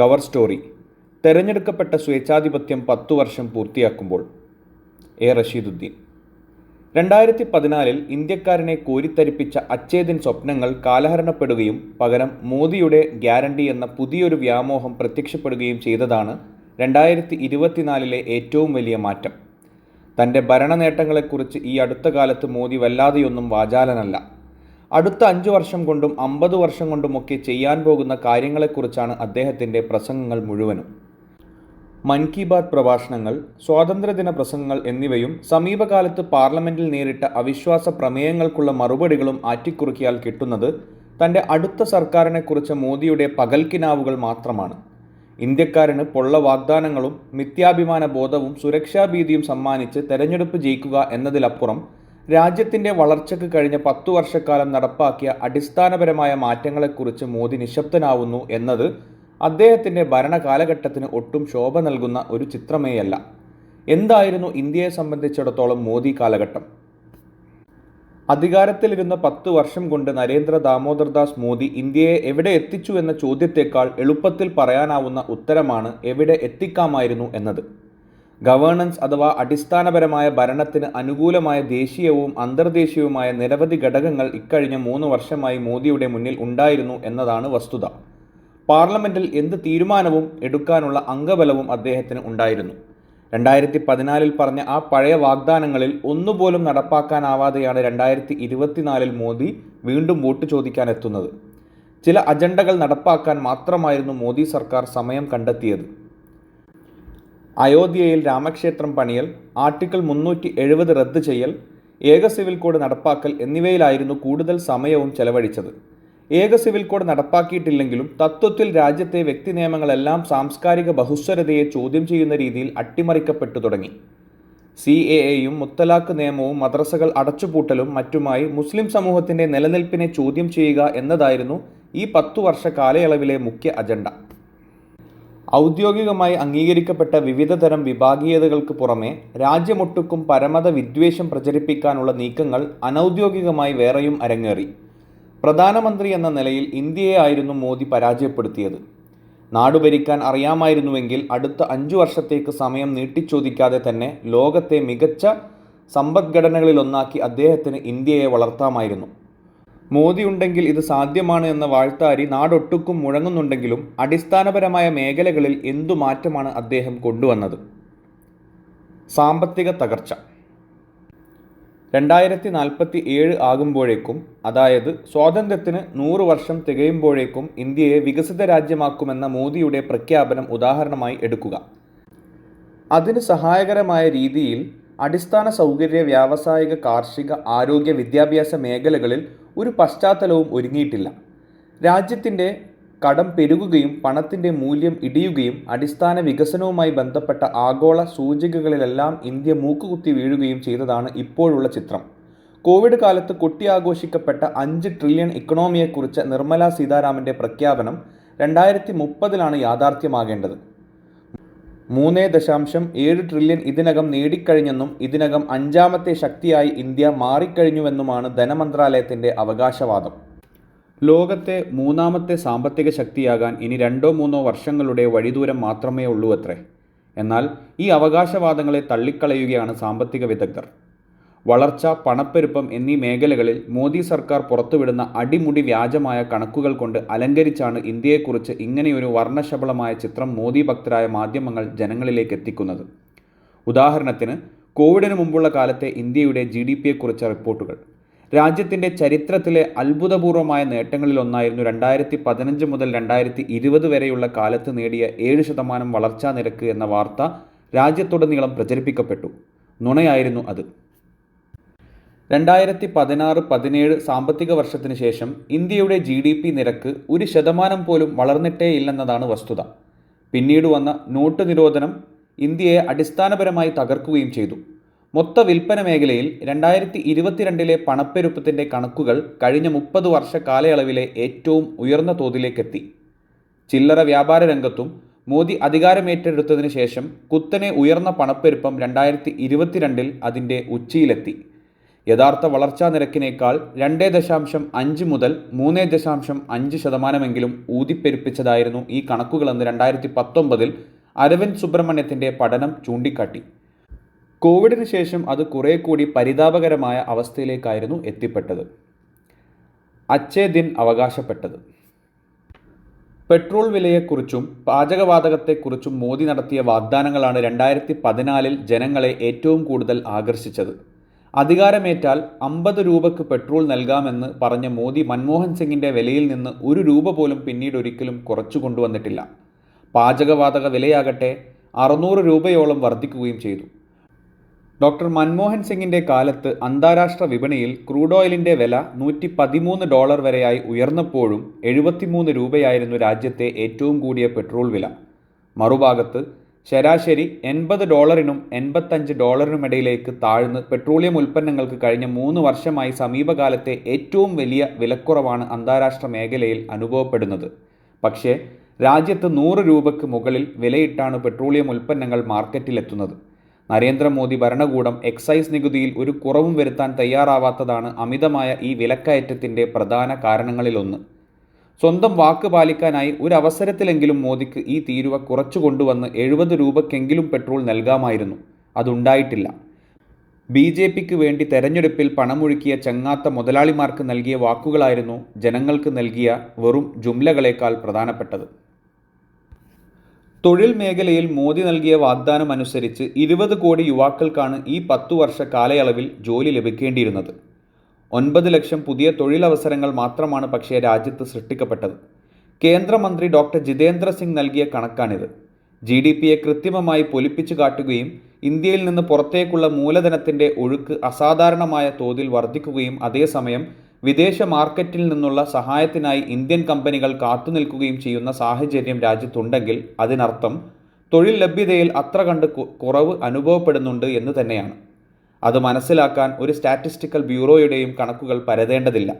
Cover story. തെരഞ്ഞെടുക്കപ്പെട്ട സ്വേച്ഛാധിപത്യം പത്തു വർഷം പൂർത്തിയാക്കുമ്പോൾ എ റഷീദുദ്ദീൻ. രണ്ടായിരത്തി പതിനാലിൽ ഇന്ത്യക്കാരനെ കോരിത്തരിപ്പിച്ച അച്ഛേദിൻ സ്വപ്നങ്ങൾ കാലഹരണപ്പെടുകയും പകരം മോദിയുടെ ഗ്യാരണ്ടി എന്ന പുതിയൊരു വ്യാമോഹം പ്രത്യക്ഷപ്പെടുകയും ചെയ്തതാണ് രണ്ടായിരത്തി ഇരുപത്തിനാലിലെ ഏറ്റവും വലിയ മാറ്റം. തന്റെ ഭരണ നേട്ടങ്ങളെക്കുറിച്ച് ഈ അടുത്ത കാലത്ത് മോദി വല്ലാതെയൊന്നും വാചാലനല്ല. അടുത്ത അഞ്ചു വർഷം കൊണ്ടും അമ്പത് വർഷം കൊണ്ടുമൊക്കെ ചെയ്യാൻ പോകുന്ന കാര്യങ്ങളെക്കുറിച്ചാണ് അദ്ദേഹത്തിന്റെ പ്രസംഗങ്ങൾ മുഴുവനും. മൻ കി ബാത് പ്രഭാഷണങ്ങൾ സ്വാതന്ത്ര്യദിന പ്രസംഗങ്ങൾ എന്നിവയും സമീപകാലത്ത് പാർലമെന്റിൽ നേരിട്ട അവിശ്വാസ പ്രമേയങ്ങൾക്കുള്ള മറുപടികളും ആറ്റിക്കുറുക്കിയാൽ കിട്ടുന്നത് തന്റെ അടുത്ത സർക്കാരിനെക്കുറിച്ച് മോദിയുടെ പകൽക്കിനാവുകൾ മാത്രമാണ്. ഇന്ത്യക്കാരന് പൊള്ള വാഗ്ദാനങ്ങളും മിഥ്യാഭിമാന ബോധവും സുരക്ഷാഭീതിയും സമ്മാനിച്ച് തെരഞ്ഞെടുപ്പ് ജയിക്കുക എന്നതിലപ്പുറം രാജ്യത്തിന്റെ വളർച്ചയ്ക്ക് കഴിഞ്ഞ പത്തു വർഷക്കാലം നടപ്പാക്കിയ അടിസ്ഥാനപരമായ മാറ്റങ്ങളെക്കുറിച്ച് മോദി നിശബ്ദനാവുന്നു എന്നത് അദ്ദേഹത്തിന്റെ ഭരണകാലഘട്ടത്തിന് ഒട്ടും ശോഭ നൽകുന്ന ഒരു ചിത്രമേയല്ല. എന്തായിരുന്നു ഇന്ത്യയെ സംബന്ധിച്ചിടത്തോളം മോദി കാലഘട്ടം? അധികാരത്തിലിരുന്ന പത്ത് വർഷം കൊണ്ട് നരേന്ദ്ര ദാമോദർദാസ് മോദി ഇന്ത്യയെ എവിടെ എത്തിച്ചു എന്ന ചോദ്യത്തേക്കാൾ എളുപ്പത്തിൽ പറയാനാവുന്ന ഉത്തരമാണ് എവിടെ എത്തിക്കാമായിരുന്നു എന്നത്. ഗവേണൻസ് അഥവാ അടിസ്ഥാനപരമായ ഭരണത്തിന് അനുകൂലമായ ദേശീയവും അന്തർദേശീയവുമായ നിരവധി ഘടകങ്ങൾ ഇക്കഴിഞ്ഞ മൂന്ന് വർഷമായി മോദിയുടെ മുന്നിൽ ഉണ്ടായിരുന്നു എന്നതാണ് വസ്തുത. പാർലമെന്റിൽ എന്ത് തീരുമാനവും എടുക്കാനുള്ള അംഗബലവും അദ്ദേഹത്തിന് ഉണ്ടായിരുന്നു. രണ്ടായിരത്തി പതിനാലിൽ പറഞ്ഞ ആ പഴയ വാഗ്ദാനങ്ങളിൽ ഒന്നുപോലും നടപ്പാക്കാനാവാതെയാണ് രണ്ടായിരത്തി ഇരുപത്തിനാലിൽ മോദി വീണ്ടും വോട്ട് ചോദിക്കാൻ എത്തുന്നത് ചില അജണ്ടകൾ നടപ്പാക്കാൻ മാത്രമായിരുന്നു മോദി സർക്കാർ സമയം കണ്ടെത്തിയത്. അയോധ്യയിൽ രാമക്ഷേത്രം പണിയൽ ആർട്ടിക്കിൾ മുന്നൂറ്റി എഴുപത് റദ്ദ് ചെയ്യൽ ഏക സിവിൽ കോഡ് നടപ്പാക്കൽ എന്നിവയിലായിരുന്നു കൂടുതൽ സമയവും ചെലവഴിച്ചത്. ഏക സിവിൽ കോഡ് നടപ്പാക്കിയിട്ടില്ലെങ്കിലും തത്വത്തിൽ രാജ്യത്തെ വ്യക്തി നിയമങ്ങളെല്ലാം സാംസ്കാരിക ബഹുസ്വരതയെ ചോദ്യം ചെയ്യുന്ന രീതിയിൽ അട്ടിമറിക്കപ്പെട്ടു തുടങ്ങി. സി എ എയും മുത്തലാഖ് നിയമവും മദ്രസകൾ അടച്ചുപൂട്ടലും മറ്റുമായി മുസ്ലിം സമൂഹത്തിന്റെ നിലനിൽപ്പിനെ ചോദ്യം ചെയ്യുക എന്നതായിരുന്നു ഈ പത്തു വർഷ കാലയളവിലെ മുഖ്യ അജണ്ട. ഔദ്യോഗികമായി അംഗീകരിക്കപ്പെട്ട വിവിധതരം വിഭാഗീയതകൾക്ക് പുറമെ രാജ്യമൊട്ടുക്കും പരമത വിദ്വേഷം പ്രചരിപ്പിക്കാനുള്ള നീക്കങ്ങൾ അനൗദ്യോഗികമായി വേറെയും അരങ്ങേറി. പ്രധാനമന്ത്രി എന്ന നിലയിൽ ഇന്ത്യയെ ആയിരുന്നു മോദി പരാജയപ്പെടുത്തിയത്. നാടുഭരിക്കാൻ അറിയാമായിരുന്നുവെങ്കിൽ അടുത്ത അഞ്ചു വർഷത്തേക്ക് സമയം നീട്ടിച്ചോദിക്കാതെ തന്നെ ലോകത്തെ മികച്ച സമ്പദ്ഘടനകളിലൊന്നാക്കി അദ്ദേഹത്തിന് ഇന്ത്യയെ വളർത്താമായിരുന്നു. മോദി ഉണ്ടെങ്കിൽ ഇത് സാധ്യമാണ് എന്ന വാഴ്ത്താരി നാടൊട്ടുക്കും മുഴങ്ങുന്നുണ്ടെങ്കിലും അടിസ്ഥാനപരമായ മേഖലകളിൽ എന്തു മാറ്റമാണ് അദ്ദേഹം കൊണ്ടുവന്നത്? സാമ്പത്തിക തകർച്ച. രണ്ടായിരത്തി നാൽപ്പത്തി ഏഴ് ആകുമ്പോഴേക്കും അതായത് സ്വാതന്ത്ര്യത്തിന് നൂറ് വർഷം തികയുമ്പോഴേക്കും ഇന്ത്യയെ വികസിത രാജ്യമാക്കുമെന്ന മോദിയുടെ പ്രഖ്യാപനം ഉദാഹരണമായി എടുക്കുക. അതിന് സഹായകരമായ രീതിയിൽ അടിസ്ഥാന സൗകര്യ വ്യാവസായിക കാർഷിക ആരോഗ്യ വിദ്യാഭ്യാസ മേഖലകളിൽ ഒരു പശ്ചാത്തലവും ഒരുങ്ങിയിട്ടില്ല. രാജ്യത്തിന്റെ കടം പെരുകുകയും പണത്തിന്റെ മൂല്യം ഇടിയുകയും അടിസ്ഥാന വികസനവുമായി ബന്ധപ്പെട്ട ആഗോള സൂചികകളിലെല്ലാം ഇന്ത്യ മൂക്കുകുത്തി വീഴുകയും ചെയ്തതാണ് ഇപ്പോഴുള്ള ചിത്രം. കോവിഡ് കാലത്ത് കൊട്ടിയാഘോഷിക്കപ്പെട്ട അഞ്ച് ട്രില്യൺ ഇക്കണോമിയെക്കുറിച്ച് നിർമ്മല സീതാരാമന്റെ പ്രഖ്യാപനം രണ്ടായിരത്തി മുപ്പതിലാണ് യാഥാർത്ഥ്യമാകേണ്ടത്. മൂന്ന് ദശാംശം ഏഴ് ട്രില്യൺ ഇതിനകം നേടിക്കഴിഞ്ഞെന്നും ഇതിനകം അഞ്ചാമത്തെ ശക്തിയായി ഇന്ത്യ മാറിക്കഴിഞ്ഞുവെന്നുമാണ് ധനമന്ത്രാലയത്തിന്റെ അവകാശവാദം. ലോകത്തെ മൂന്നാമത്തെ സാമ്പത്തിക ശക്തിയാകാൻ ഇനി രണ്ടോ മൂന്നോ വർഷങ്ങളുടെ വഴിദൂരം മാത്രമേ ഉള്ളൂ അത്രേ. എന്നാൽ ഈ അവകാശവാദങ്ങളെ തള്ളിക്കളയുകയാണ് സാമ്പത്തിക വിദഗ്ധർ. വളർച്ച പണപ്പെരുപ്പം എന്നീ മേഖലകളിൽ മോദി സർക്കാർ പുറത്തുവിടുന്ന അടിമുടി വ്യാജമായ കണക്കുകൾ കൊണ്ട് അലങ്കരിച്ചാണ് ഇന്ത്യയെക്കുറിച്ച് ഇങ്ങനെയൊരു വർണശബളമായ ചിത്രം മോദി ഭക്തരായ മാധ്യമങ്ങൾ ജനങ്ങളിലേക്ക് എത്തിക്കുന്നത്. ഉദാഹരണത്തിന് കോവിഡിന് മുമ്പുള്ള കാലത്തെ ഇന്ത്യയുടെ ജി ഡി പിയെക്കുറിച്ച റിപ്പോർട്ടുകൾ. രാജ്യത്തിന്റെ ചരിത്രത്തിലെ അത്ഭുതപൂർവമായ നേട്ടങ്ങളിലൊന്നായിരുന്നു രണ്ടായിരത്തി പതിനഞ്ച് മുതൽ രണ്ടായിരത്തി ഇരുപത് വരെയുള്ള കാലത്ത് നേടിയ ഏഴ് ശതമാനം വളർച്ചാ നിരക്ക് എന്ന വാർത്ത രാജ്യത്തുടനീളം പ്രചരിപ്പിക്കപ്പെട്ടു. നുണയായിരുന്നു അത്. രണ്ടായിരത്തി പതിനാറ് പതിനേഴ് സാമ്പത്തിക വർഷത്തിന് ശേഷം ഇന്ത്യയുടെ ജി ഡി പി നിരക്ക് ഒരു ശതമാനം പോലും വളർന്നിട്ടേയില്ലെന്നതാണ് വസ്തുത. പിന്നീട് വന്ന നോട്ട് നിരോധനം ഇന്ത്യയെ അടിസ്ഥാനപരമായി തകർക്കുകയും ചെയ്തു. മൊത്ത വിൽപ്പന മേഖലയിൽ രണ്ടായിരത്തി ഇരുപത്തിരണ്ടിലെ പണപ്പെരുപ്പത്തിന്റെ കണക്കുകൾ കഴിഞ്ഞ മുപ്പത് വർഷ കാലയളവിലെ ഏറ്റവും ഉയർന്ന തോതിലേക്കെത്തി. ചില്ലറ വ്യാപാര രംഗത്തും മോദി അധികാരമേറ്റെടുത്തതിനു ശേഷം കുത്തനെ ഉയർന്ന പണപ്പെരുപ്പം രണ്ടായിരത്തി ഇരുപത്തിരണ്ടിൽ അതിന്റെ ഉച്ചിയിലെത്തി. യഥാർത്ഥ വളർച്ചാ നിരക്കിനേക്കാൾ രണ്ടേ ദശാംശം അഞ്ച് മുതൽ മൂന്ന് ദശാംശം അഞ്ച് ശതമാനമെങ്കിലും ഊതിപ്പെരുപ്പിച്ചതായിരുന്നു ഈ കണക്കുകളെന്ന് രണ്ടായിരത്തി പത്തൊമ്പതിൽ അരവിന്ദ് സുബ്രഹ്മണ്യത്തിന്റെ പഠനം ചൂണ്ടിക്കാട്ടി. കോവിഡിന് ശേഷം അത് കുറേ കൂടി പരിതാപകരമായ അവസ്ഥയിലേക്കായിരുന്നു എത്തിപ്പെട്ടത്. അച്ചേ ദിൻ അവകാശപ്പെട്ടത്. പെട്രോൾ വിലയെക്കുറിച്ചും പാചകവാതകത്തെക്കുറിച്ചും മോദി നടത്തിയ വാഗ്ദാനങ്ങളാണ് രണ്ടായിരത്തി പതിനാലിൽ ജനങ്ങളെ ഏറ്റവും കൂടുതൽ ആകർഷിച്ചത്. അധികാരമേറ്റാൽ അമ്പത് രൂപയ്ക്ക് പെട്രോൾ നൽകാമെന്ന് പറഞ്ഞ മോദി മൻമോഹൻ സിംഗിന്റെ വിലയിൽ നിന്ന് ഒരു രൂപ പോലും പിന്നീട് ഒരിക്കലും കുറച്ചു കൊണ്ടുവന്നിട്ടില്ല. പാചകവാതക വിലയാകട്ടെ അറുന്നൂറ് രൂപയോളം വർദ്ധിക്കുകയും ചെയ്തു. ഡോക്ടർ മൻമോഹൻ സിംഗിന്റെ കാലത്ത് അന്താരാഷ്ട്ര വിപണിയിൽ ക്രൂഡ് ഓയിലിന്റെ വില നൂറ്റി പതിമൂന്ന് ഡോളർ വരെയായി ഉയർന്നപ്പോഴും എഴുപത്തിമൂന്ന് രൂപയായിരുന്നു രാജ്യത്തെ ഏറ്റവും കൂടിയ പെട്രോൾ വില. മറുഭാഗത്ത് ശരാശരി എൺപത് ഡോളറിനും എൺപത്തഞ്ച് ഡോളറിനുമിടയിലേക്ക് താഴ്ന്ന് പെട്രോളിയം ഉൽപ്പന്നങ്ങൾക്ക് കഴിഞ്ഞ മൂന്ന് വർഷമായി സമീപകാലത്തെ ഏറ്റവും വലിയ വിലക്കുറവാണ് അന്താരാഷ്ട്ര മേഖലയിൽ അനുഭവപ്പെടുന്നത്. പക്ഷേ രാജ്യത്ത് നൂറ് രൂപയ്ക്ക് മുകളിൽ വിലയിട്ടാണ് പെട്രോളിയം ഉൽപ്പന്നങ്ങൾ മാർക്കറ്റിലെത്തുന്നത്. നരേന്ദ്രമോദി ഭരണകൂടം എക്സൈസ് നികുതിയിൽ ഒരു കുറവും വരുത്താൻ തയ്യാറാവാത്തതാണ് അമിതമായ ഈ വിലക്കയറ്റത്തിന്റെ പ്രധാന കാരണങ്ങളിലൊന്ന്. സ്വന്തം വാക്ക് പാലിക്കാനായി ഒരു അവസരത്തിലെങ്കിലും മോദിക്ക് ഈ തീരുവ കുറച്ചു കൊണ്ടുവന്ന് എഴുപത് രൂപയ്ക്കെങ്കിലും പെട്രോൾ നൽകാമായിരുന്നു. അതുണ്ടായിട്ടില്ല. ബി ജെ പിക്ക് വേണ്ടി തെരഞ്ഞെടുപ്പിൽ പണമൊഴുക്കിയ ചങ്ങാത്ത മുതലാളിമാർക്ക് നൽകിയ വാക്കുകളായിരുന്നു ജനങ്ങൾക്ക് നൽകിയ വെറും ജുംലകളേക്കാൾ പ്രധാനപ്പെട്ടത്. തൊഴിൽ മേഖലയിൽ മോദി നൽകിയ വാഗ്ദാനം അനുസരിച്ച് ഇരുപത് കോടി യുവാക്കൾക്കാണ് ഈ പത്തു വർഷ കാലയളവിൽ ജോലി ലഭിക്കേണ്ടിയിരുന്നത്. ഒൻപത് ലക്ഷം പുതിയ തൊഴിലവസരങ്ങൾ മാത്രമാണ് പക്ഷേ രാജ്യത്ത് സൃഷ്ടിക്കപ്പെട്ടത്. കേന്ദ്രമന്ത്രി ഡോക്ടർ ജിതേന്ദ്ര സിംഗ് നൽകിയ കണക്കാണിത്. ജി ഡി പിയെ കൃത്രിമമായി പൊലിപ്പിച്ചു കാട്ടുകയും ഇന്ത്യയിൽ നിന്ന് പുറത്തേക്കുള്ള മൂലധനത്തിന്റെ ഒഴുക്ക് അസാധാരണമായ തോതിൽ വർദ്ധിക്കുകയും അതേസമയം വിദേശ മാർക്കറ്റിൽ നിന്നുള്ള സഹായത്തിനായി ഇന്ത്യൻ കമ്പനികൾ കാത്തുനിൽക്കുകയും ചെയ്യുന്ന സാഹചര്യം രാജ്യത്തുണ്ടെങ്കിൽ അതിനർത്ഥം തൊഴിൽ ലഭ്യതയിൽ അത്ര കണ്ട് കുറവ് അനുഭവപ്പെടുന്നുണ്ട് എന്ന് തന്നെയാണ്. അത് മനസ്സിലാക്കാൻ ഒരു സ്റ്റാറ്റിസ്റ്റിക്കൽ ബ്യൂറോയുടെയും കണക്കുകൾ പരതേണ്ടതില്ല.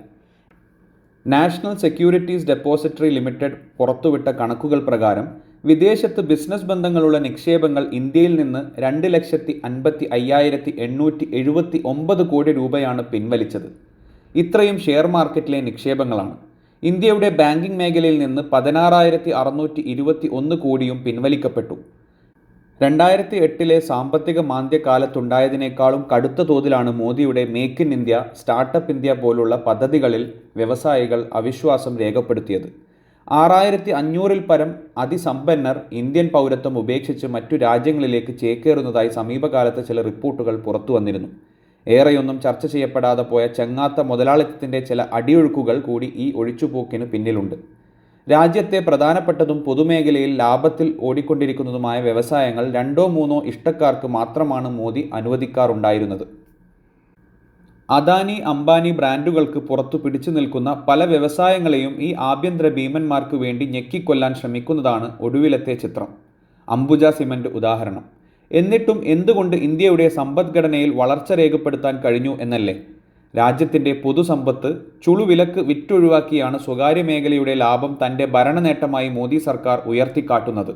നാഷണൽ സെക്യൂരിറ്റീസ് ഡെപ്പോസിറ്ററി ലിമിറ്റഡ് പുറത്തുവിട്ട കണക്കുകൾ പ്രകാരം വിദേശത്ത് ബിസിനസ് ബന്ധങ്ങളുള്ള നിക്ഷേപങ്ങൾ ഇന്ത്യയിൽ നിന്ന് രണ്ട് ലക്ഷത്തി അൻപത്തി അയ്യായിരത്തി എണ്ണൂറ്റി എഴുപത്തി ഒമ്പത് കോടി രൂപയാണ് പിൻവലിച്ചത്. ഇത്രയും ഷെയർ മാർക്കറ്റിലെ നിക്ഷേപങ്ങളാണ്. ഇന്ത്യയുടെ ബാങ്കിംഗ് മേഖലയിൽ നിന്ന് പതിനാറായിരത്തി അറുന്നൂറ്റി ഇരുപത്തി ഒന്ന് കോടിയും പിൻവലിക്കപ്പെട്ടു. രണ്ടായിരത്തി എട്ടിലെ സാമ്പത്തിക മാന്ദ്യകാലത്തുണ്ടായതിനേക്കാളും കടുത്ത തോതിലാണ് മോദിയുടെ make in India startup India പോലുള്ള പദ്ധതികളിൽ വ്യവസായികൾ അവിശ്വാസം രേഖപ്പെടുത്തിയത്. ആറായിരത്തി അഞ്ഞൂറിൽ പരം അതിസമ്പന്നർ ഇന്ത്യൻ പൗരത്വം ഉപേക്ഷിച്ച് മറ്റു രാജ്യങ്ങളിലേക്ക് ചേക്കേറുന്നതായി സമീപകാലത്ത് ചില റിപ്പോർട്ടുകൾ പുറത്തു വന്നിരുന്നു. ഏറെയൊന്നും ചർച്ച ചെയ്യപ്പെടാതെ പോയ ചെങ്ങാത്ത മുതലാളിത്തത്തിന്റെ ചില അടിയൊഴുക്കുകൾ കൂടി ഈ ഒഴിച്ചുപോക്കിന് പിന്നിലുണ്ട്. രാജ്യത്തെ പ്രധാനപ്പെട്ടതും പൊതുമേഖലയിൽ ലാഭത്തിൽ ഓടിക്കൊണ്ടിരിക്കുന്നതുമായ വ്യവസായങ്ങൾ രണ്ടോ മൂന്നോ ഇഷ്ടക്കാർക്ക് മാത്രമാണ് മോദി അനുവദിക്കാറുണ്ടായിരുന്നത്. അദാനി അംബാനി ബ്രാൻഡുകൾക്ക് പുറത്തു പിടിച്ചു നിൽക്കുന്ന പല വ്യവസായങ്ങളെയും ഈ ആഭ്യന്തര ഭീമന്മാർക്ക് വേണ്ടി ഞെക്കിക്കൊല്ലാൻ ശ്രമിക്കുന്നതാണ് ഒടുവിലത്തെ ചിത്രം. അംബുജ സിമന്റ് ഉദാഹരണം. എന്നിട്ടും എന്തുകൊണ്ട് ഇന്ത്യയുടെ സമ്പദ്ഘടനയിൽ വളർച്ച രേഖപ്പെടുത്താൻ കഴിഞ്ഞു എന്നല്ലേ? രാജ്യത്തിന്റെ പൊതുസമ്പത്ത് ചുളുവിലക്ക് വിറ്റൊഴിവാക്കിയാണ് സ്വകാര്യ മേഖലയുടെ ലാഭം തന്റെ ഭരണനേട്ടമായി മോദി സർക്കാർ ഉയർത്തിക്കാട്ടുന്നത്.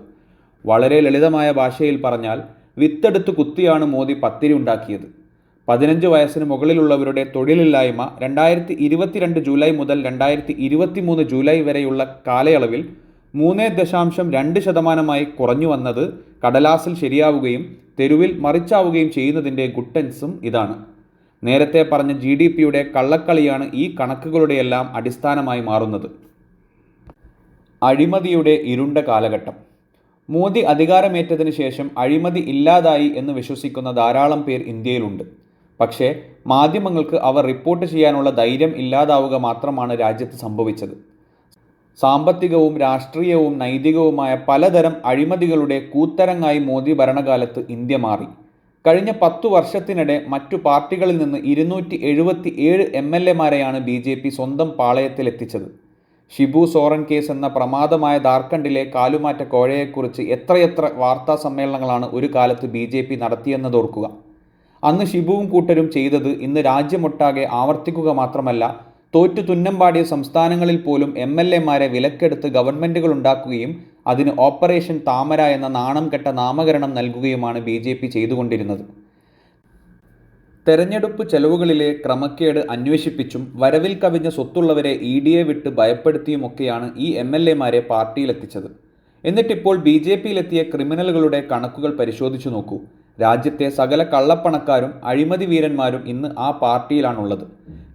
വളരെ ലളിതമായ ഭാഷയിൽ പറഞ്ഞാൽ വിത്തെടുത്ത് കുത്തിയാണ് മോദി പത്തിരി ഉണ്ടാക്കിയത്. പതിനഞ്ച് വയസ്സിന് മുകളിലുള്ളവരുടെ തൊഴിലില്ലായ്മ രണ്ടായിരത്തി ഇരുപത്തിരണ്ട് ജൂലൈ മുതൽ രണ്ടായിരത്തി ഇരുപത്തിമൂന്ന് ജൂലൈ വരെയുള്ള കാലയളവിൽ മൂന്ന് ദശാംശം രണ്ട് ശതമാനമായി കുറഞ്ഞു വന്നത് കടലാസിൽ ശരിയാവുകയും തെരുവിൽ മറിച്ചാവുകയും ചെയ്യുന്നതിന്റെ ഗുട്ടൻസും ഇതാണ്. നേരത്തെ പറഞ്ഞ ജി ഡി പിയുടെ കള്ളക്കളിയാണ് ഈ കണക്കുകളുടെയെല്ലാം അടിസ്ഥാനമായി മാറുന്നത്. അഴിമതിയുടെ ഇരുണ്ട കാലഘട്ടം. മോദി അധികാരമേറ്റതിനു ശേഷം അഴിമതി ഇല്ലാതായി എന്ന് വിശ്വസിക്കുന്ന ധാരാളം പേർ ഇന്ത്യയിലുണ്ട്. പക്ഷേ മാധ്യമങ്ങൾക്ക് അവർ റിപ്പോർട്ട് ചെയ്യാനുള്ള ധൈര്യം ഇല്ലാതാവുക മാത്രമാണ് രാജ്യത്ത് സംഭവിച്ചത്. സാമ്പത്തികവും രാഷ്ട്രീയവും നൈതികവുമായ പലതരം അഴിമതികളുടെ കൂത്തരങ്ങായി മോദി ഭരണകാലത്ത് ഇന്ത്യ മാറി. കഴിഞ്ഞ പത്തു വർഷത്തിനിടെ മറ്റു പാർട്ടികളിൽ നിന്ന് ഇരുന്നൂറ്റി എഴുപത്തി ഏഴ് എം എൽ എമാരെയാണ് ബി ജെ പി സ്വന്തം പാളയത്തിലെത്തിച്ചത്. ഷിബു സോറൻ കേസ് എന്ന പ്രമാദമായ ധാർഖണ്ഡിലെ കാലുമാറ്റ കോഴയെക്കുറിച്ച് എത്രയെത്ര വാർത്താ സമ്മേളനങ്ങളാണ് ഒരു കാലത്ത് ബി ജെ പി നടത്തിയെന്നതോർക്കുക. അന്ന് ഷിബുവും കൂട്ടരും ചെയ്തത് ഇന്ന് രാജ്യമൊട്ടാകെ ആവർത്തിക്കുക മാത്രമല്ല തോറ്റു തുന്നമ്പാടിയ സംസ്ഥാനങ്ങളിൽ പോലും എം എൽ എമാരെ വിലക്കെടുത്ത് ഗവൺമെന്റുകൾ ഉണ്ടാക്കുകയും അതിന് ഓപ്പറേഷൻ താമര എന്ന നാണം കെട്ട നാമകരണം നൽകുകയുമാണ് ബി ജെ പി ചെയ്തുകൊണ്ടിരുന്നത്. തെരഞ്ഞെടുപ്പ് ചെലവുകളിലെ ക്രമക്കേട് അന്വേഷിപ്പിച്ചും വരവിൽ കവിഞ്ഞ സ്വത്തുള്ളവരെ ഇ ഡിയെ വിട്ട് ഭയപ്പെടുത്തിയുമൊക്കെയാണ് ഈ എം എൽ എമാരെ പാർട്ടിയിലെത്തിച്ചത്. എന്നിട്ടിപ്പോൾ ബി ജെ പിയിലെത്തിയ ക്രിമിനലുകളുടെ കണക്കുകൾ പരിശോധിച്ചു നോക്കൂ. രാജ്യത്തെ സകല കള്ളപ്പണക്കാരും അഴിമതി വീരന്മാരും ഇന്ന് ആ പാർട്ടിയിലാണുള്ളത്.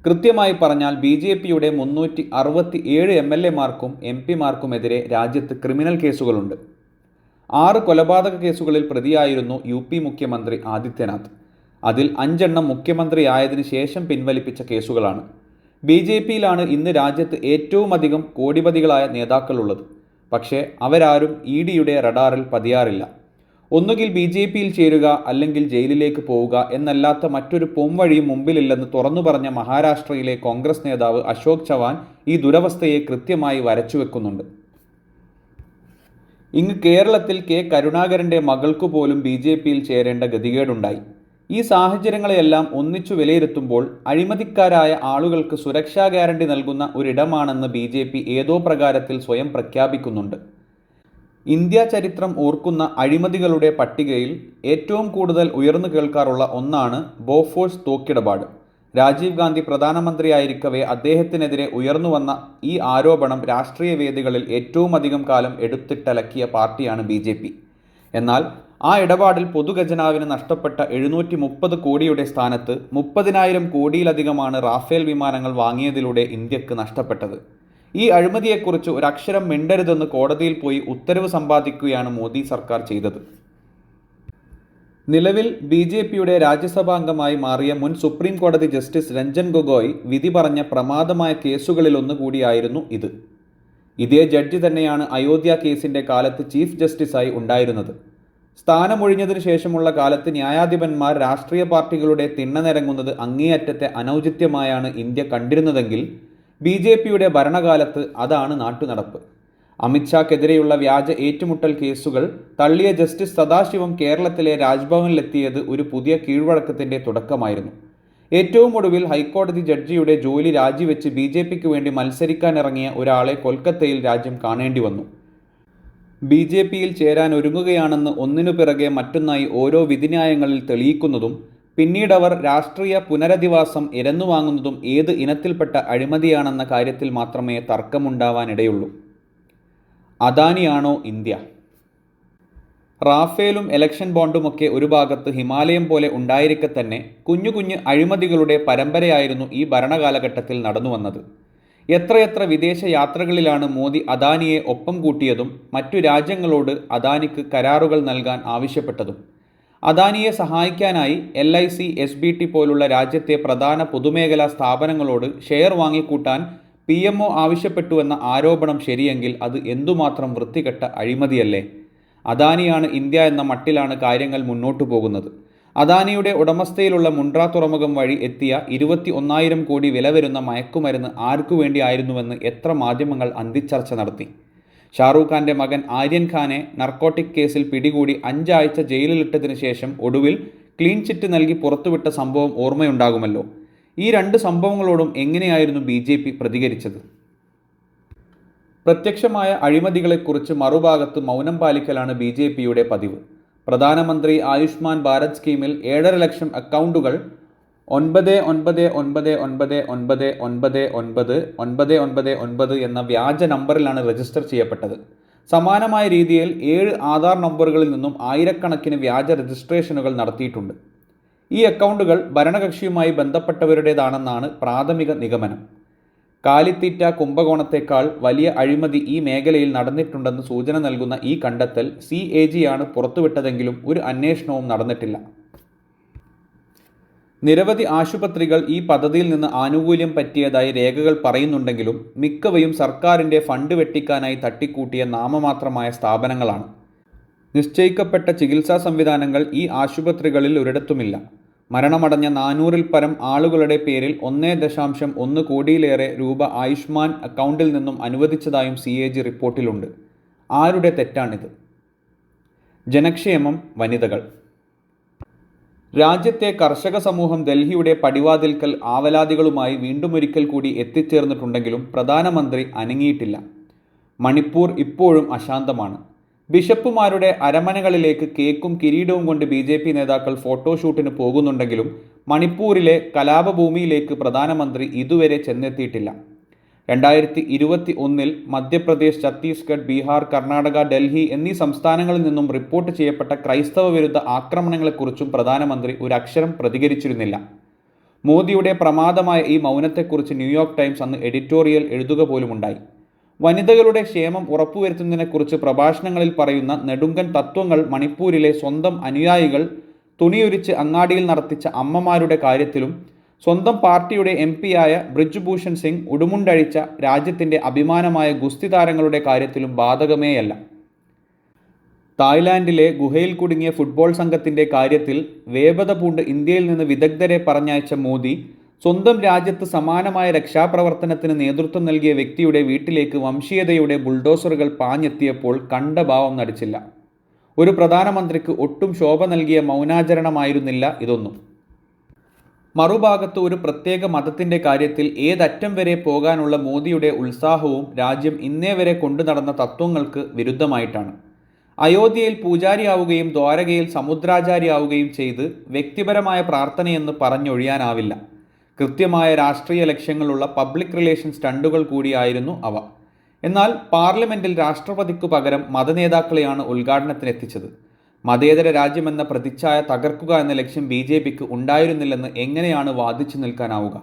കൃത്യമായി പറഞ്ഞാൽ ബി ജെ പിയുടെ മുന്നൂറ്റി അറുപത്തി ഏഴ് എം എൽ എമാർക്കും എം പിമാർക്കുമെതിരെ രാജ്യത്ത് ക്രിമിനൽ കേസുകളുണ്ട്. ആറ് കൊലപാതക കേസുകളിൽ പ്രതിയായിരുന്നു യു പി മുഖ്യമന്ത്രി ആദിത്യനാഥ്. അതിൽ അഞ്ചെണ്ണം മുഖ്യമന്ത്രിയായതിനു ശേഷം പിൻവലിപ്പിച്ച കേസുകളാണ്. ബി ജെ പിയിലാണ് ഇന്ന് രാജ്യത്ത് ഏറ്റവും അധികം കോടിപതികളായ നേതാക്കളുള്ളത്. പക്ഷേ അവരാരും ഇ ഡിയുടെ റഡാറിൽ പതിയാറില്ല. ഒന്നുകിൽ ബി ജെ പിയിൽ ചേരുക അല്ലെങ്കിൽ ജയിലിലേക്ക് പോവുക എന്നല്ലാത്ത മറ്റൊരു പൊംവഴിയും മുമ്പിലില്ലെന്ന് തുറന്നു പറഞ്ഞ മഹാരാഷ്ട്രയിലെ കോൺഗ്രസ് നേതാവ് അശോക് ചവാൻ ഈ ദുരവസ്ഥയെ കൃത്യമായി വരച്ചു വെക്കുന്നുണ്ട്. ഇങ്ങ് കേരളത്തിൽ കെ കരുണാകരന്റെ മകൾക്കു പോലും ബി ജെ പിയിൽ ചേരേണ്ട ഗതികേടുണ്ടായി. ഈ സാഹചര്യങ്ങളെയെല്ലാം ഒന്നിച്ചു വിലയിരുത്തുമ്പോൾ അഴിമതിക്കാരായ ആളുകൾക്ക് സുരക്ഷാ ഗ്യാരണ്ടി നൽകുന്ന ഒരിടമാണെന്ന് ബി ഏതോ പ്രകാരത്തിൽ സ്വയം പ്രഖ്യാപിക്കുന്നുണ്ട്. ഇന്ത്യ ചരിത്രം ഓർക്കുന്ന അഴിമതികളുടെ പട്ടികയിൽ ഏറ്റവും കൂടുതൽ ഉയർന്നു കേൾക്കാറുള്ള ഒന്നാണ് ബോഫോഴ്സ് തോക്കിടപാട്. രാജീവ് ഗാന്ധി പ്രധാനമന്ത്രിയായിരിക്കവേ അദ്ദേഹത്തിനെതിരെ ഉയർന്നുവന്ന ഈ ആരോപണം രാഷ്ട്രീയ വേദികളിൽ ഏറ്റവും അധികം കാലം എടുത്തിട്ടലക്കിയ പാർട്ടിയാണ് ബി ജെ പി. എന്നാൽ ആ ഇടപാടിൽ പൊതുഖജനാവിന് നഷ്ടപ്പെട്ട എഴുന്നൂറ്റി മുപ്പത് കോടിയുടെ സ്ഥാനത്ത് മുപ്പതിനായിരം കോടിയിലധികമാണ് റാഫേൽ വിമാനങ്ങൾ വാങ്ങിയതിലൂടെ ഇന്ത്യയ്ക്ക് നഷ്ടപ്പെട്ടത്. ഈ അഴിമതിയെക്കുറിച്ച് ഒരക്ഷരം മിണ്ടരുതെന്ന് കോടതിയിൽ പോയി ഉത്തരവ് സമ്പാദിക്കുകയാണ് മോദി സർക്കാർ ചെയ്തത്. നിലവിൽ ബി ജെ പിയുടെ രാജ്യസഭാംഗമായി മാറിയ മുൻ സുപ്രീം കോടതി ജസ്റ്റിസ് രഞ്ജൻ ഗൊഗോയ് വിധി പറഞ്ഞ പ്രമാദമായ കേസുകളിലൊന്നു കൂടിയായിരുന്നു ഇത്. ഇതേ ജഡ്ജി തന്നെയാണ് അയോധ്യ കേസിന്റെ കാലത്ത് ചീഫ് ജസ്റ്റിസായി ഉണ്ടായിരുന്നത്. സ്ഥാനമൊഴിഞ്ഞതിനു ശേഷമുള്ള കാലത്ത് ന്യായാധിപന്മാർ രാഷ്ട്രീയ പാർട്ടികളുടെ തിണ്ണനിരങ്ങുന്നത് അങ്ങേയറ്റത്തെ അനൗചിത്യമായാണ് ഇന്ത്യ കണ്ടിരുന്നതെങ്കിൽ ബി ജെ പിയുടെ ഭരണകാലത്ത് അതാണ് നാട്ടുനടപ്പ്. അമിത്ഷാക്കെതിരെയുള്ള വ്യാജ ഏറ്റുമുട്ടൽ കേസുകൾ തള്ളിയ ജസ്റ്റിസ് സദാശിവം കേരളത്തിലെ രാജ്ഭവനിലെത്തിയത് ഒരു പുതിയ കീഴ്വഴക്കത്തിന്റെ തുടക്കമായിരുന്നു. ഏറ്റവും ഒടുവിൽ ഹൈക്കോടതി ജഡ്ജിയുടെ ജോലി രാജിവെച്ച് ബി ജെ പിക്ക് വേണ്ടി മത്സരിക്കാനിറങ്ങിയ ഒരാളെ കൊൽക്കത്തയിൽ രാജ്യം കാണേണ്ടി വന്നു. ബി ജെ പിയിൽ ചേരാൻ ഒരുങ്ങുകയാണെന്ന് ഒന്നിനു പിറകെ മറ്റൊന്നായി ഓരോ വിധിന്യായങ്ങളിൽ തെളിയിക്കുന്നതും പിന്നീടവർ രാഷ്ട്രീയ പുനരധിവാസം ഇരന്നുവാങ്ങുന്നതും ഏത് ഇനത്തിൽപ്പെട്ട അഴിമതിയാണെന്ന കാര്യത്തിൽ മാത്രമേ തർക്കമുണ്ടാവാനിടയുള്ളൂ. അദാനിയാണോ ഇന്ത്യ? റാഫേലും എലക്ഷൻ ബോണ്ടുമൊക്കെ ഒരു ഭാഗത്ത് ഹിമാലയം പോലെ ഉണ്ടായിരിക്കെ തന്നെ കുഞ്ഞു കുഞ്ഞു അഴിമതികളുടെ പരമ്പരയായിരുന്നു ഈ ഭരണകാലഘട്ടത്തിൽ നടന്നു വന്നത് എത്രയെത്ര വിദേശ യാത്രകളിലാണ് മോദി അദാനിയെ ഒപ്പം കൂട്ടിയതും മറ്റു രാജ്യങ്ങളോട് അദാനിക്ക് കരാറുകൾ നൽകാൻ ആവശ്യപ്പെട്ടതും. അദാനിയെ സഹായിക്കാനായി L I C S B T പോലുള്ള രാജ്യത്തെ പ്രധാന പൊതുമേഖലാ സ്ഥാപനങ്ങളോട് ഷെയർ വാങ്ങിക്കൂട്ടാൻ പി എം ഒ ആവശ്യപ്പെട്ടുവെന്ന ആരോപണം ശരിയെങ്കിൽ അത് എന്തുമാത്രം വൃത്തികെട്ട അഴിമതിയല്ലേ? അദാനിയാണ് ഇന്ത്യ എന്ന മട്ടിലാണ് കാര്യങ്ങൾ മുന്നോട്ടു പോകുന്നത്. അദാനിയുടെ ഉടമസ്ഥയിലുള്ള മുണ്ട്ര തുറമുഖം വഴി എത്തിയ ഇരുപത്തി ഒന്നായിരം കോടി വില വരുന്ന മയക്കുമരുന്ന് ആർക്കു വേണ്ടിയായിരുന്നുവെന്ന് എത്ര മാധ്യമങ്ങൾ അന്തിച്ചർച്ച നടത്തി? ഷാറൂഖ് ഖാന്റെ മകൻ ആര്യൻ ഖാനെ നർക്കോട്ടിക് കേസിൽ പിടികൂടി അഞ്ചാഴ്ച ജയിലിലിട്ടതിനു ശേഷം ഒടുവിൽ ക്ലീൻ ചിറ്റ് നൽകി പുറത്തുവിട്ട സംഭവം ഓർമ്മയുണ്ടാകുമല്ലോ. ഈ രണ്ട് സംഭവങ്ങളോടും എങ്ങനെയായിരുന്നു ബി ജെ പി പ്രതികരിച്ചത്? പ്രത്യക്ഷമായ അഴിമതികളെക്കുറിച്ച് മറുഭാഗത്ത് മൗനം പാലിക്കലാണ് ബി ജെ പിയുടെ പതിവ്. പ്രധാനമന്ത്രി ആയുഷ്മാൻ ഭാരത് സ്കീമിൽ ഏഴര ലക്ഷം അക്കൗണ്ടുകൾ ഒൻപത് ഒൻപത് ഒൻപത് ഒൻപത് ഒൻപത് ഒൻപത് ഒൻപത് ഒൻപത് ഒൻപത് ഒൻപത് എന്ന വ്യാജ നമ്പറിലാണ് രജിസ്റ്റർ ചെയ്യപ്പെട്ടത് സമാനമായ രീതിയിൽ ഏഴ് ആധാർ നമ്പറുകളിൽ നിന്നും ആയിരക്കണക്കിന് വ്യാജ രജിസ്ട്രേഷനുകൾ നടത്തിയിട്ടുണ്ട് ഈ അക്കൗണ്ടുകൾ ഭരണകക്ഷിയുമായി ബന്ധപ്പെട്ടവരുടേതാണെന്നാണ് പ്രാഥമിക നിഗമനം കാലിത്തീറ്റ കുംഭകോണത്തേക്കാൾ വലിയ അഴിമതി ഈ മേഖലയിൽ നടന്നിട്ടുണ്ടെന്ന് സൂചന നൽകുന്ന ഈ കണ്ടെത്തൽ സി എ ജിയാണ് പുറത്തുവിട്ടതെങ്കിലും ഒരു അന്വേഷണവും നടന്നിട്ടില്ല നിരവധി ആശുപത്രികൾ ഈ പദ്ധതിയിൽ നിന്ന് ആനുകൂല്യം പറ്റിയതായി രേഖകൾ പറയുന്നുണ്ടെങ്കിലും മിക്കവയും സർക്കാരിന്റെ ഫണ്ട് വെട്ടിക്കാനായി തട്ടിക്കൂട്ടിയ നാമമാത്രമായ സ്ഥാപനങ്ങളാണ്. നിശ്ചയിക്കപ്പെട്ട ചികിത്സാ സംവിധാനങ്ങൾ ഈ ആശുപത്രികളിൽ ഒരിടത്തുമില്ല. മരണമടഞ്ഞ നാനൂറിൽ പരം ആളുകളുടെ പേരിൽ ഒന്നേ ദശാംശം ഒന്ന് കോടിയിലേറെ രൂപ ആയുഷ്മാൻ അക്കൗണ്ടിൽ നിന്നും അനുവദിച്ചതായും സി എ ജി റിപ്പോർട്ടിലുണ്ട്. ആരുടെ തെറ്റാണിത്? ജനക്ഷേമം വനിതകൾ രാജ്യത്തെ കർഷക സമൂഹം ഡൽഹിയുടെ പടിവാതിൽക്കൽ ആവലാതികളുമായി വീണ്ടുമൊരിക്കൽ കൂടി എത്തിച്ചേർന്നിട്ടുണ്ടെങ്കിലും പ്രധാനമന്ത്രി അനങ്ങിയിട്ടില്ല. മണിപ്പൂർ ഇപ്പോഴും അശാന്തമാണ്. ബിഷപ്പുമാരുടെ അരമനകളിലേക്ക് കേക്കും കിരീടവും കൊണ്ട് ബി ജെ പി നേതാക്കൾ ഫോട്ടോഷൂട്ടിന് പോകുന്നുണ്ടെങ്കിലും മണിപ്പൂരിലെ കലാപഭൂമിയിലേക്ക് പ്രധാനമന്ത്രി ഇതുവരെ ചെന്നെത്തിയിട്ടില്ല. രണ്ടായിരത്തി ഇരുപത്തി ഒന്നിൽ മധ്യപ്രദേശ് ഛത്തീസ്ഗഡ് ബീഹാർ കർണാടക ഡൽഹി എന്നീ സംസ്ഥാനങ്ങളിൽ നിന്നും റിപ്പോർട്ട് ചെയ്യപ്പെട്ട ക്രൈസ്തവ വിരുദ്ധ ആക്രമണങ്ങളെക്കുറിച്ചും പ്രധാനമന്ത്രി ഒരു അക്ഷരം പ്രതികരിച്ചിരുന്നില്ല. മോദിയുടെ പ്രമാദമായ ഈ മൗനത്തെക്കുറിച്ച് ന്യൂയോർക്ക് ടൈംസ് അന്ന് എഡിറ്റോറിയൽ എഴുതുക പോലുമുണ്ടായി. വനിതകളുടെ ക്ഷേമം ഉറപ്പുവരുത്തുന്നതിനെക്കുറിച്ച് പ്രഭാഷണങ്ങളിൽ പറയുന്ന നെടുങ്കൻ തത്വങ്ങൾ മണിപ്പൂരിലെ സ്വന്തം അനുയായികൾ തുണിയൊരിച്ച് അങ്ങാടിയിൽ നടത്തിച്ച അമ്മമാരുടെ കാര്യത്തിലും സ്വന്തം പാർട്ടിയുടെ എം പിയായ ബ്രിജ്ഭൂഷൺ സിംഗ് ഉടുമുണ്ടഴിച്ച രാജ്യത്തിന്റെ അഭിമാനമായ ഗുസ്തി താരങ്ങളുടെ കാര്യത്തിലും ബാധകമേയല്ല. തായ്ലാൻഡിലെ ഗുഹയിൽ കുടുങ്ങിയ ഫുട്ബോൾ സംഘത്തിന്റെ കാര്യത്തിൽ വേപത പൂണ്ട് ഇന്ത്യയിൽ നിന്ന് വിദഗ്ധരെ പറഞ്ഞയച്ച മോദി സ്വന്തം രാജ്യത്ത് സമാനമായ രക്ഷാപ്രവർത്തനത്തിന് നേതൃത്വം നൽകിയ വ്യക്തിയുടെ വീട്ടിലേക്ക് വംശീയതയുടെ ബുൾഡോസറുകൾ പാഞ്ഞെത്തിയപ്പോൾ കണ്ട ഭാവം നടിച്ചില്ല. ഒരു പ്രധാനമന്ത്രിക്ക് ഒട്ടും ശോഭ നൽകിയ മൗനാചരണമായിരുന്നില്ല ഇതൊന്നും. മറുഭാഗത്ത് ഒരു പ്രത്യേക മതത്തിന്റെ കാര്യത്തിൽ ഏതറ്റം വരെ പോകാനുള്ള മോദിയുടെ ഉത്സാഹവും രാജ്യം ഇന്നേ വരെ കൊണ്ടു നടന്ന തത്വങ്ങൾക്ക് വിരുദ്ധമായിട്ടാണ്. അയോധ്യയിൽ പൂജാരിയാവുകയും ദ്വാരകയിൽ സമുദ്രാചാരിയാവുകയും ചെയ്ത് വ്യക്തിപരമായ പ്രാർത്ഥനയെന്ന് പറഞ്ഞൊഴിയാനാവില്ല. കൃത്യമായ രാഷ്ട്രീയ ലക്ഷ്യങ്ങളുള്ള പബ്ലിക് റിലേഷൻ സ്റ്റണ്ടുകൾ കൂടിയായിരുന്നു അവ. എന്നാൽ പാർലമെന്റിൽ രാഷ്ട്രപതിക്കു പകരം മതനേതാക്കളെയാണ് ഉദ്ഘാടനത്തിനെത്തിച്ചത്. മതേതര രാജ്യമെന്ന പ്രതിച്ഛായ തകർക്കുക എന്ന ലക്ഷ്യം ബി ജെ പിക്ക് ഉണ്ടായിരുന്നില്ലെന്ന് എങ്ങനെയാണ് വാദിച്ചു നിൽക്കാനാവുക?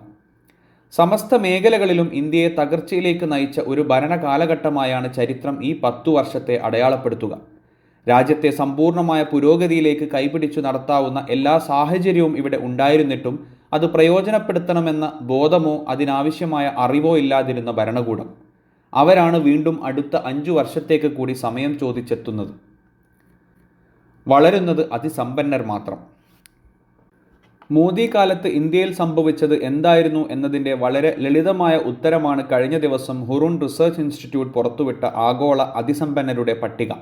സമസ്ത മേഖലകളിലും ഇന്ത്യയെ തകർച്ചയിലേക്ക് നയിച്ച ഒരു ഭരണ കാലഘട്ടമായാണ് ചരിത്രം ഈ പത്തു വർഷത്തെ അടയാളപ്പെടുത്തുക. രാജ്യത്തെ സമ്പൂർണമായ പുരോഗതിയിലേക്ക് കൈപിടിച്ചു നടത്താവുന്ന എല്ലാ സാഹചര്യവും ഇവിടെ ഉണ്ടായിരുന്നിട്ടും അത് പ്രയോജനപ്പെടുത്തണമെന്ന ബോധമോ അതിനാവശ്യമായ അറിവോ ഇല്ലാതിരുന്ന ഭരണകൂടം. അവരാണ് വീണ്ടും അടുത്ത അഞ്ചു വർഷത്തേക്ക് കൂടി സമയം ചോദിച്ചെത്തുന്നത്. വളരുന്നത് അതിസമ്പന്നർ മാത്രം. മോദി കാലത്ത് ഇന്ത്യയിൽ സംഭവിച്ചത് എന്തായിരുന്നു എന്നതിന്റെ വളരെ ലളിതമായ ഉത്തരമാണ് കഴിഞ്ഞ ദിവസം ഹുറൂൺ റിസർച്ച് ഇൻസ്റ്റിറ്റ്യൂട്ട് പുറത്തുവിട്ട ആഗോള അതിസമ്പന്നരുടെ പട്ടിക.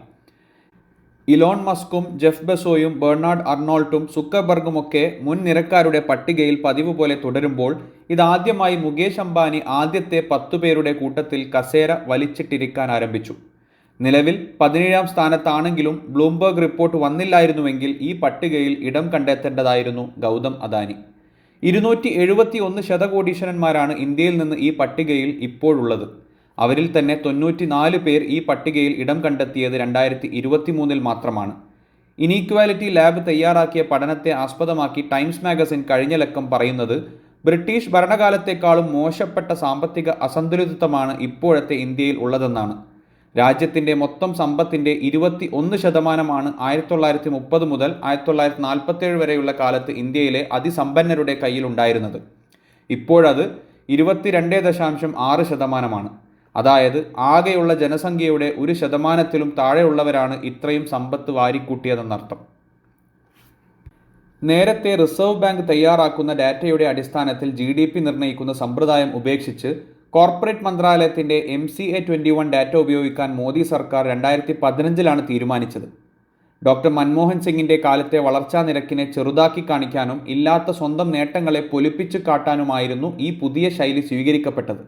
ഇലോൺ മസ്കും ജെഫ് ബെസോയും ബെർണാർഡ് അർണോൾട്ടും സുക്കർബർഗുമൊക്കെ മുൻ നിരക്കാരുടെ പട്ടികയിൽ പതിവ് പോലെ തുടരുമ്പോൾ ഇതാദ്യമായി മുകേഷ് അംബാനി ആദ്യത്തെ പത്തു പേരുടെ കൂട്ടത്തിൽ കസേര വലിച്ചിട്ടിരിക്കാൻ ആരംഭിച്ചു. നിലവിൽ പതിനേഴാം സ്ഥാനത്താണെങ്കിലും ബ്ലൂംബർഗ് റിപ്പോർട്ട് വന്നില്ലായിരുന്നുവെങ്കിൽ ഈ പട്ടികയിൽ ഇടം കണ്ടെത്തേണ്ടതായിരുന്നു ഗൗതം അദാനി. ഇരുന്നൂറ്റി എഴുപത്തി ഒന്ന് ശതകോടീശ്വരന്മാരാണ് ഇന്ത്യയിൽ നിന്ന് ഈ പട്ടികയിൽ ഇപ്പോഴുള്ളത്. അവരിൽ തന്നെ തൊണ്ണൂറ്റി നാല് പേർ ഈ പട്ടികയിൽ ഇടം കണ്ടെത്തിയത് രണ്ടായിരത്തി ഇരുപത്തി മൂന്നിൽ മാത്രമാണ്. ഇനീക്വാലിറ്റി ലാബ് തയ്യാറാക്കിയ പഠനത്തെ ആസ്പദമാക്കി ടൈംസ് മാഗസിൻ കഴിഞ്ഞ ലക്കം പറയുന്നത് ബ്രിട്ടീഷ് ഭരണകാലത്തെക്കാളും മോശപ്പെട്ട സാമ്പത്തിക അസന്തുലിതത്വമാണ് ഇപ്പോഴത്തെ ഇന്ത്യയിൽ ഉള്ളതെന്നാണ്. രാജ്യത്തിന്റെ മൊത്തം സമ്പത്തിന്റെ ഇരുപത്തി ഒന്ന് ശതമാനമാണ് ആയിരത്തി തൊള്ളായിരത്തി മുപ്പത് മുതൽ ആയിരത്തി തൊള്ളായിരത്തി നാൽപ്പത്തേഴ് വരെയുള്ള കാലത്ത് ഇന്ത്യയിലെ അതിസമ്പന്നരുടെ കയ്യിലുണ്ടായിരുന്നത്. ഇപ്പോഴത് ഇരുപത്തിരണ്ട് ദശാംശം ആറ് ശതമാനമാണ്. അതായത് ആകെയുള്ള ജനസംഖ്യയുടെ ഒരു ശതമാനത്തിലും താഴെയുള്ളവരാണ് ഇത്രയും സമ്പത്ത് വാരിക്കൂട്ടിയതെന്നർത്ഥം. നേരത്തെ റിസർവ് ബാങ്ക് തയ്യാറാക്കുന്ന ഡാറ്റയുടെ അടിസ്ഥാനത്തിൽ ജി നിർണയിക്കുന്ന സമ്പ്രദായം ഉപേക്ഷിച്ച് കോർപ്പറേറ്റ് മന്ത്രാലയത്തിന്റെ M C A twenty one data ഉപയോഗിക്കാൻ മോദി സർക്കാർ രണ്ടായിരത്തി പതിനഞ്ചിലാണ് തീരുമാനിച്ചത്. ഡോക്ടർ മൻമോഹൻ സിംഗിന്റെ കാലത്തെ വളർച്ചാ നിരക്കിനെ ചെറുതാക്കി കാണിക്കാനും ഇല്ലാത്ത സ്വന്തം നേട്ടങ്ങളെ പൊലിപ്പിച്ചു കാട്ടാനുമായിരുന്നു ഈ പുതിയ ശൈലി സ്വീകരിക്കപ്പെട്ടത്.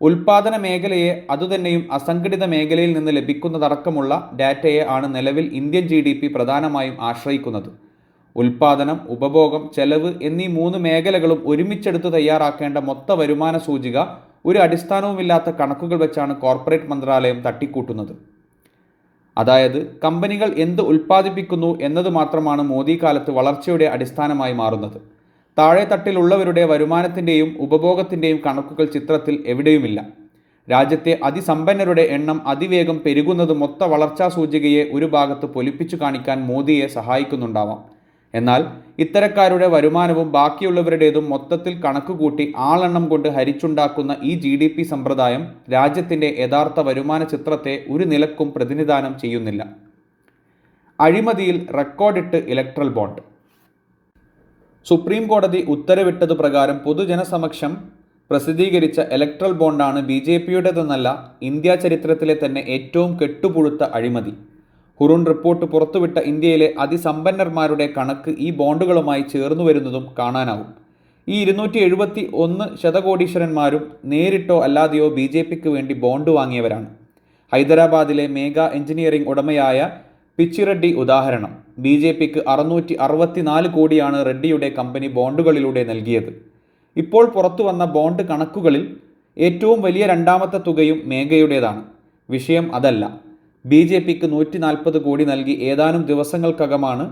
ഉൽപാദന മേഖലയെ അതുതന്നെയും അസംഘടിത മേഖലയിൽ നിന്ന് ലഭിക്കുന്നതടക്കമുള്ള ഡാറ്റയെ ആണ് നിലവിൽ ഇന്ത്യൻ ജി ഡി പി പ്രധാനമായും ആശ്രയിക്കുന്നത്. ഉൽപാദനം ഉപഭോഗം ചെലവ് എന്നീ മൂന്ന് മേഖലകളും ഒരുമിച്ചെടുത്ത് തയ്യാറാക്കേണ്ട മൊത്ത വരുമാന സൂചിക ഒരു അടിസ്ഥാനവുമില്ലാത്ത കണക്കുകൾ വെച്ചാണ് കോർപ്പറേറ്റ് മന്ത്രാലയം തട്ടിക്കൂട്ടുന്നത്. അതായത് കമ്പനികൾ എന്ത് ഉൽപ്പാദിപ്പിക്കുന്നു എന്നത് മാത്രമാണ് മോദി കാലത്ത് വളർച്ചയുടെ അടിസ്ഥാനമായി മാറുന്നത്. താഴെ തട്ടിലുള്ളവരുടെ വരുമാനത്തിന്റെയും ഉപഭോഗത്തിന്റെയും കണക്കുകൾ ചിത്രത്തിൽ എവിടെയുമില്ല. രാജ്യത്തെ അതിസമ്പന്നരുടെ എണ്ണം അതിവേഗം പെരുകുന്നത് മൊത്ത വളർച്ചാ സൂചികയെ ഒരു ഭാഗത്ത് പൊലിപ്പിച്ചു കാണിക്കാൻ മോദിയെ സഹായിക്കുന്നുണ്ടാവാം. എന്നാൽ ഇത്തരക്കാരുടെ വരുമാനവും ബാക്കിയുള്ളവരുടേതും മൊത്തത്തിൽ കണക്കുകൂട്ടി ആളെണ്ണം കൊണ്ട് ഹരിച്ചുണ്ടാക്കുന്ന ഈ ജി ഡി പി സമ്പ്രദായം രാജ്യത്തിന്റെ യഥാർത്ഥ വരുമാന ചിത്രത്തെ ഒരു നിലക്കും പ്രതിനിധാനം ചെയ്യുന്നില്ല. അഴിമതിയിൽ റെക്കോർഡിട്ട് ഇലക്ട്രൽ ബോണ്ട്. സുപ്രീം കോടതി ഉത്തരവിട്ടത് പ്രകാരം പൊതുജനസമക്ഷം പ്രസിദ്ധീകരിച്ച ഇലക്ട്രൽ ബോണ്ടാണ് ബി ജെ പിയുടേതെന്നല്ല ഇന്ത്യ ചരിത്രത്തിലെ തന്നെ ഏറ്റവും കെട്ടുപുഴുത്ത അഴിമതി. ഹുറുൺ റിപ്പോർട്ട് പുറത്തുവിട്ട ഇന്ത്യയിലെ അതിസമ്പന്നന്മാരുടെ കണക്ക് ഈ ബോണ്ടുകളുമായി ചേർന്നു വരുന്നതും കാണാനാവും. ഈ ഇരുന്നൂറ്റി എഴുപത്തി ഒന്ന് ശതകോടീശ്വരന്മാരും നേരിട്ടോ അല്ലാതെയോ ബി ജെ പിക്ക് വേണ്ടി ബോണ്ട് വാങ്ങിയവരാണ്. ഹൈദരാബാദിലെ മേഘാ എഞ്ചിനീയറിംഗ് ഉടമയായ പിച്ചി റെഡ്ഡി ഉദാഹരണം. ബി ജെ പിക്ക് അറുന്നൂറ്റി അറുപത്തിനാല് കോടിയാണ് റെഡ്ഡിയുടെ കമ്പനി ബോണ്ടുകളിലൂടെ നൽകിയത്. ഇപ്പോൾ പുറത്തു വന്ന ബോണ്ട് കണക്കുകളിൽ ഏറ്റവും വലിയ രണ്ടാമത്തെ തുകയും മേഘയുടേതാണ്. വിഷയം അതല്ല. ബി ജെ പിക്ക് നൂറ്റി നാൽപ്പത് കോടി നൽകി ഏതാനും ദിവസങ്ങൾക്കകമാണ്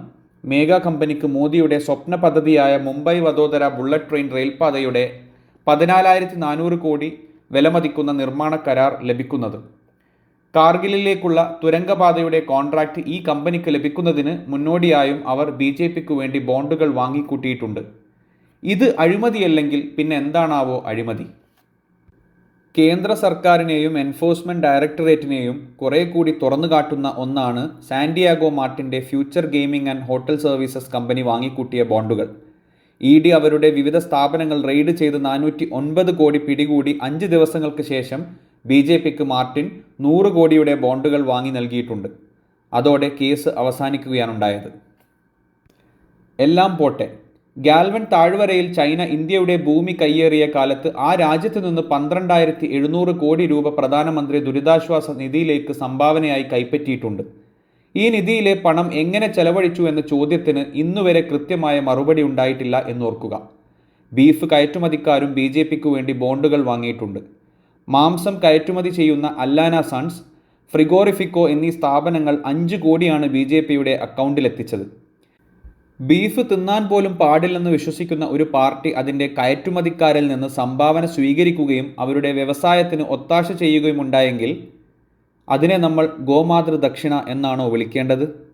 മേഘ കമ്പനിക്ക് മോദിയുടെ സ്വപ്ന പദ്ധതിയായ മുംബൈ വദോദര ബുള്ളറ്റ് ട്രെയിൻ റെയിൽപാതയുടെ പതിനാലായിരത്തി നാനൂറ് കോടി വിലമതിക്കുന്ന നിർമ്മാണ കരാർ ലഭിക്കുന്നത്. കാർഗിലിലേക്കുള്ള തുരങ്കപാതയുടെ കോൺട്രാക്റ്റ് ഈ കമ്പനിക്ക് ലഭിക്കുന്നതിന് മുന്നോടിയായും അവർ ബി ജെ പിക്ക് വേണ്ടി ബോണ്ടുകൾ വാങ്ങിക്കൂട്ടിയിട്ടുണ്ട്. ഇത് അഴിമതിയല്ലെങ്കിൽ പിന്നെ എന്താണാവോ അഴിമതി? കേന്ദ്ര സർക്കാരിനെയും എൻഫോഴ്സ്മെന്റ് ഡയറക്ടറേറ്റിനെയും കുറെ കൂടി തുറന്നു കാട്ടുന്ന ഒന്നാണ് Santiago മാർട്ടിന്റെ future gaming and hotel services company വാങ്ങിക്കൂട്ടിയ ബോണ്ടുകൾ. ഇ ഡി അവരുടെ വിവിധ സ്ഥാപനങ്ങൾ റെയ്ഡ് ചെയ്ത് നാനൂറ്റി ഒൻപത് കോടി പിടികൂടി അഞ്ച് ദിവസങ്ങൾക്ക് ശേഷം ബി ജെ പിക്ക് മാർട്ടിൻ നൂറ് കോടിയുടെ ബോണ്ടുകൾ വാങ്ങി നൽകിയിട്ടുണ്ട്. അതോടെ കേസ് അവസാനിക്കുകയാണുണ്ടായത് എല്ലാം പോട്ടെ. ഗാൽവൻ താഴ്വരയിൽ ചൈന ഇന്ത്യയുടെ ഭൂമി കയ്യേറിയ കാലത്ത് ആ രാജ്യത്തു നിന്ന് പന്ത്രണ്ടായിരത്തി എഴുന്നൂറ് കോടി രൂപ പ്രധാനമന്ത്രി ദുരിതാശ്വാസ നിധിയിലേക്ക് സംഭാവനയായി കൈപ്പറ്റിയിട്ടുണ്ട്. ഈ നിധിയിലെ പണം എങ്ങനെ ചെലവഴിച്ചു എന്ന ചോദ്യത്തിന് ഇന്നുവരെ കൃത്യമായ മറുപടി ഉണ്ടായിട്ടില്ല എന്നോർക്കുക. ബീഫ് കയറ്റുമതിക്കാരും ബി ജെ പിക്ക് വേണ്ടി ബോണ്ടുകൾ വാങ്ങിയിട്ടുണ്ട്. മാംസം കയറ്റുമതി ചെയ്യുന്ന അല്ലാന സൺസ് ഫ്രിഗോറിഫിക്കോ എന്നീ സ്ഥാപനങ്ങൾ അഞ്ച് കോടിയാണ് ബി ജെ പിയുടെ അക്കൗണ്ടിലെത്തിച്ചത്. ബീഫ് തിന്നാൻ പോലും പാടില്ലെന്ന് വിശ്വസിക്കുന്ന ഒരു പാർട്ടി അതിന്റെ കയറ്റുമതിക്കാരിൽ നിന്ന് സംഭാവന സ്വീകരിക്കുകയും അവരുടെ വ്യവസായത്തിന് ഒത്താശ ചെയ്യുകയും ഉണ്ടായെങ്കിൽ അതിനെ നമ്മൾ ഗോമാതൃ ദക്ഷിണ എന്നാണോ വിളിക്കേണ്ടത്?